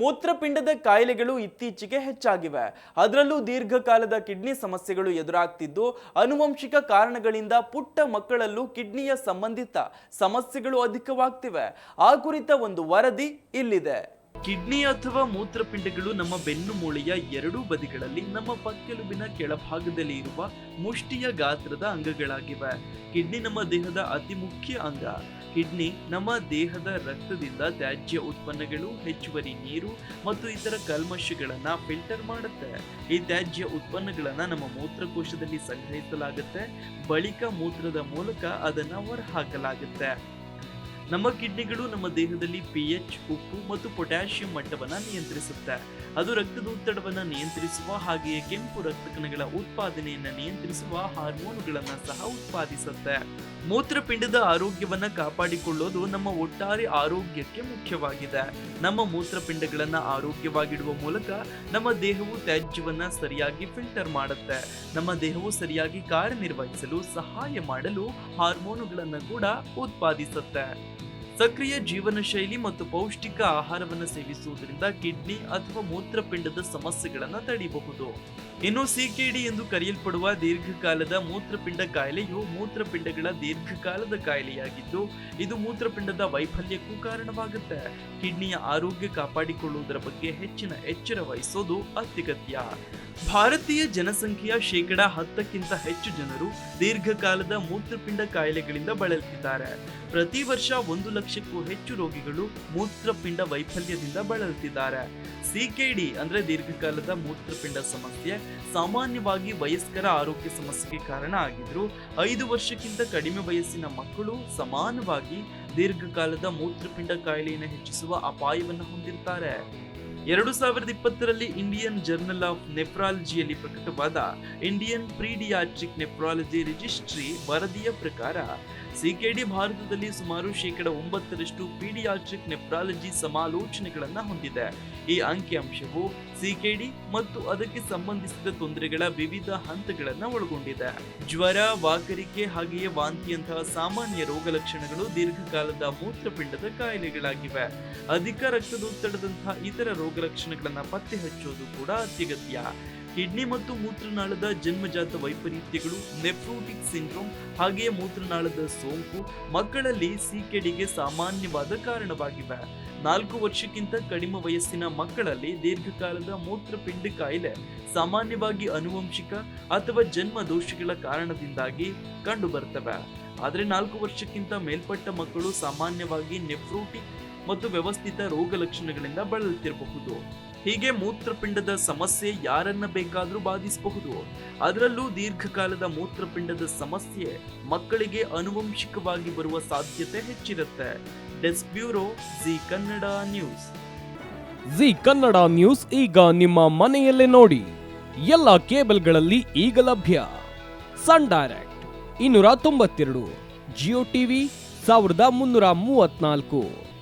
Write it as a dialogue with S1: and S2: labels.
S1: ಮೂತ್ರಪಿಂಡದ ಕಾಯಿಲೆಗಳು ಇತ್ತೀಚೆಗೆ ಹೆಚ್ಚಾಗಿವೆ. ಅದರಲ್ಲೂ ದೀರ್ಘಕಾಲದ ಕಿಡ್ನಿ ಸಮಸ್ಯೆಗಳು ಎದುರಾಗ್ತಿದ್ದು. ಅನುವಂಶಿಕ ಕಾರಣಗಳಿಂದ ಪುಟ್ಟ ಮಕ್ಕಳಲ್ಲೂ ಕಿಡ್ನಿಯ ಸಂಬಂಧಿತ ಸಮಸ್ಯೆಗಳು ಅಧಿಕವಾಗ್ತಿವೆ. ಆ ಕುರಿತ ಒಂದು ವರದಿ ಇಲ್ಲಿದೆ. ಕಿಡ್ನಿ ಅಥವಾ ಮೂತ್ರಪಿಂಡಗಳು ನಮ್ಮ ಬೆನ್ನು ಮೂಳೆಯ ಎರಡೂ ಬದಿಗಳಲ್ಲಿ ನಮ್ಮ ಪಕ್ಕೆಲುಬಿನ ಕೆಳಭಾಗದಲ್ಲಿ ಇರುವ ಮುಷ್ಟಿಯ ಗಾತ್ರದ ಅಂಗಗಳಾಗಿವೆ. ಕಿಡ್ನಿ ನಮ್ಮ ದೇಹದ ಅತಿ ಮುಖ್ಯ ಅಂಗ. ಕಿಡ್ನಿ ನಮ್ಮ ದೇಹದ ರಕ್ತದಿಂದ ತ್ಯಾಜ್ಯ ಉತ್ಪನ್ನಗಳು, ಹೆಚ್ಚುವರಿ ನೀರು ಮತ್ತು ಇತರ ಕಲ್ಮಶಗಳನ್ನ ಫಿಲ್ಟರ್ ಮಾಡುತ್ತೆ. ಈ ತ್ಯಾಜ್ಯ ಉತ್ಪನ್ನಗಳನ್ನ ನಮ್ಮ ಮೂತ್ರಕೋಶದಲ್ಲಿ ಸಂಗ್ರಹಿಸಲಾಗುತ್ತೆ. ಬಳಿಕ ಮೂತ್ರದ ಮೂಲಕ ಅದನ್ನ ಹೊರಹಾಕಲಾಗುತ್ತೆ. ನಮ್ಮ ಕಿಡ್ನಿಗಳು ನಮ್ಮ ದೇಹದಲ್ಲಿ ಪಿ ಎಚ್ ಉಪ್ಪು ಮತ್ತು ಪೊಟ್ಯಾಷಿಯಂ ಮಟ್ಟವನ್ನು ನಿಯಂತ್ರಿಸುತ್ತೆ. ಅದು ರಕ್ತದೊತ್ತಡವನ್ನು ನಿಯಂತ್ರಿಸುವ ಹಾಗೆಯೇ ಕೆಂಪು ರಕ್ತ ಕಣಗಳ ಉತ್ಪಾದನೆಯನ್ನು ನಿಯಂತ್ರಿಸುವ ಹಾರ್ಮೋನುಗಳನ್ನು ಸಹ ಉತ್ಪಾದಿಸುತ್ತೆ. ಮೂತ್ರಪಿಂಡದ ಆರೋಗ್ಯವನ್ನು ಕಾಪಾಡಿಕೊಳ್ಳೋದು ನಮ್ಮ ಒಟ್ಟಾರೆ ಆರೋಗ್ಯಕ್ಕೆ ಮುಖ್ಯವಾಗಿದೆ. ನಮ್ಮ ಮೂತ್ರಪಿಂಡಗಳನ್ನು ಆರೋಗ್ಯವಾಗಿಡುವ ಮೂಲಕ ನಮ್ಮ ದೇಹವು ತ್ಯಾಜ್ಯವನ್ನು ಸರಿಯಾಗಿ ಫಿಲ್ಟರ್ ಮಾಡುತ್ತೆ. ನಮ್ಮ ದೇಹವು ಸರಿಯಾಗಿ ಕಾರ್ಯನಿರ್ವಹಿಸಲು, ಸಹಾಯ ಮಾಡಲು ಹಾರ್ಮೋನುಗಳನ್ನು ಕೂಡ ಉತ್ಪಾದಿಸುತ್ತೆ. ಸಕ್ರಿಯ ಜೀವನ ಶೈಲಿ ಮತ್ತು ಪೌಷ್ಟಿಕ ಆಹಾರವನ್ನು ಸೇವಿಸುವುದರಿಂದ ಕಿಡ್ನಿ ಅಥವಾ ಮೂತ್ರಪಿಂಡದ ಸಮಸ್ಯೆಗಳನ್ನು ತಡೆಯಬಹುದು ಇನ್ನು ಸಿಕೆಡಿ ಎಂದು ಕರೆಯಲ್ಪಡುವ ದೀರ್ಘಕಾಲದ ಮೂತ್ರಪಿಂಡ ಕಾಯಿಲೆಯು ಮೂತ್ರಪಿಂಡಗಳ ದೀರ್ಘಕಾಲದ ಕಾಯಿಲೆಯಾಗಿದ್ದು, ಇದು ಮೂತ್ರಪಿಂಡದ ವೈಫಲ್ಯಕ್ಕೂ ಕಾರಣವಾಗುತ್ತೆ. ಕಿಡ್ನಿಯ ಆರೋಗ್ಯ ಕಾಪಾಡಿಕೊಳ್ಳುವುದರ ಬಗ್ಗೆ ಹೆಚ್ಚಿನ ಎಚ್ಚರ ವಹಿಸೋದು ಅತ್ಯಗತ್ಯ. ಭಾರತೀಯ ಜನಸಂಖ್ಯೆಯ ಶೇಕಡ ಹತ್ತಕ್ಕಿಂತ ಹೆಚ್ಚು ಜನರು ದೀರ್ಘಕಾಲದ ಮೂತ್ರಪಿಂಡ ಕಾಯಿಲೆಗಳಿಂದ ಬಳಲುತ್ತಿದ್ದಾರೆ. ಪ್ರತಿ ವರ್ಷ ಒಂದು ಲಕ್ಷಕ್ಕೂ ಹೆಚ್ಚು ರೋಗಿಗಳು ಮೂತ್ರಪಿಂಡ ವೈಫಲ್ಯದಿಂದ ಬಳಲುತ್ತಿದ್ದಾರೆ. ಸಿಕೆಡಿ ಅಂದ್ರೆ ದೀರ್ಘಕಾಲದ ಮೂತ್ರಪಿಂಡ ಸಮಸ್ಯೆ ಸಾಮಾನ್ಯವಾಗಿ ವಯಸ್ಕರ ಆರೋಗ್ಯ ಸಮಸ್ಯೆಗೆ ಕಾರಣ ಆಗಿದ್ರು ಐದು ವರ್ಷಕ್ಕಿಂತ ಕಡಿಮೆ ವಯಸ್ಸಿನ ಮಕ್ಕಳು ಸಮಾನವಾಗಿ ದೀರ್ಘಕಾಲದ ಮೂತ್ರಪಿಂಡ ಕಾಯಿಲೆಯನ್ನು ಹೆಚ್ಚಿಸುವ ಅಪಾಯವನ್ನು ಹೊಂದಿರ್ತಾರೆ. ಎರಡು ಸಾವಿರದ ಇಪ್ಪತ್ತರಲ್ಲಿ ಇಂಡಿಯನ್ ಜರ್ನಲ್ ಆಫ್ ನೆಫ್ರಾಲಜಿಯಲ್ಲಿ ಪ್ರಕಟವಾದ ಇಂಡಿಯನ್ ಪ್ರೀಡಿಯಾಟ್ರಿಕ್ ನೆಫ್ರಾಲಜಿ ರಿಜಿಸ್ಟ್ರಿ ವರದಿಯ ಪ್ರಕಾರ ಸಿಕೆಡಿ ಭಾರತದಲ್ಲಿ ಸುಮಾರು ಶೇಕಡ ಒಂಬತ್ತರಷ್ಟು ಪೀಡಿಯಾಟ್ರಿಕ್ ನೆಫ್ರಾಲಜಿ ಸಮಾಲೋಚನೆಗಳನ್ನು ಹೊಂದಿದೆ. ಈ ಅಂಕಿಅಂಶವು ಸಿಕೆಡಿ ಮತ್ತು ಅದಕ್ಕೆ ಸಂಬಂಧಿಸಿದ ತೊಂದರೆಗಳ ವಿವಿಧ ಹಂತಗಳನ್ನು ಒಳಗೊಂಡಿದೆ. ಜ್ವರ, ವಾಕರಿಕೆ ಹಾಗೆಯೇ ವಾಂತಿಯಂತಹ ಸಾಮಾನ್ಯ ರೋಗ ಲಕ್ಷಣಗಳು ದೀರ್ಘಕಾಲದ ಮೂತ್ರಪಿಂಡದ ಕಾಯಿಲೆಗಳಾಗಿವೆ. ಅಧಿಕ ರಕ್ತದೊತ್ತಡದಂತಹ ಇತರ ರೋಗ ಲಕ್ಷಣಗಳನ್ನ ಪತ್ತೆ ಹಚ್ಚೋದು ಕೂಡ ಅತ್ಯಗತ್ಯ. ಕಿಡ್ನಿ ಮತ್ತು ಮೂತ್ರನಾಳದ ಜನ್ಮಜಾತ ವೈಪರೀತ್ಯಗಳು, ನೆಫ್ರೋಟಿಕ್ ಸಿಂಡ್ರೋಮ್ ಹಾಗೆಯೇ ಮೂತ್ರನಾಳದ ಸೋಂಕು ಮಕ್ಕಳಲ್ಲಿ ಸಿಕೆಡಿಗೆ ಸಾಮಾನ್ಯವಾದ ಕಾರಣವಾಗಿವೆ. ನಾಲ್ಕು ವರ್ಷಕ್ಕಿಂತ ಕಡಿಮೆ ವಯಸ್ಸಿನ ಮಕ್ಕಳಲ್ಲಿ ದೀರ್ಘಕಾಲದ ಮೂತ್ರಪಿಂಡ ಕಾಯಿಲೆ ಸಾಮಾನ್ಯವಾಗಿ ಅನುವಂಶಿಕ ಅಥವಾ ಜನ್ಮ ದೋಷಗಳ ಕಾರಣದಿಂದಾಗಿ ಕಂಡುಬರ್ತವೆ. ಆದರೆ ನಾಲ್ಕು ವರ್ಷಕ್ಕಿಂತ ಮೇಲ್ಪಟ್ಟ ಮಕ್ಕಳು ಸಾಮಾನ್ಯವಾಗಿ ನೆಫ್ರೋಟಿಕ್ ಮತ್ತು ವ್ಯವಸ್ಥಿತ ರೋಗ ಲಕ್ಷಣಗಳಿಂದ ಬಳಲುತ್ತಿರಬಹುದು. ಹೀಗೆ ಮೂತ್ರಪಿಂಡದ ಸಮಸ್ಯೆ ಯಾರನ್ನ ಬೇಕಾದರೂ ಬಾಧಿಸಬಹುದು. ಅದರಲ್ಲೂ ದೀರ್ಘಕಾಲದ ಮೂತ್ರಪಿಂಡದ ಸಮಸ್ಯೆ ಮಕ್ಕಳಿಗೆ ಅನುವಂಶಿಕವಾಗಿ ಬರುವ ಸಾಧ್ಯತೆ ಹೆಚ್ಚಿರುತ್ತೆ. Desk bureau Zee Kannada news.
S2: Zee Kannada news ಈಗ ನಿಮ್ಮ ಮನೆಯಲ್ಲೇ ನೋಡಿ. ಎಲ್ಲ ಕೇಬಲ್ಗಳಲ್ಲಿ ಈಗ ಲಭ್ಯ. ಸನ್ ಡೈರೆಕ್ಟ್ ಇನ್ನೂರ ತೊಂಬತ್ತೆರಡು, ಜಿಯೋ ಟಿವಿ ಸಾವಿರದ ಮುನ್ನೂರ ಮೂವತ್ನಾಲ್ಕು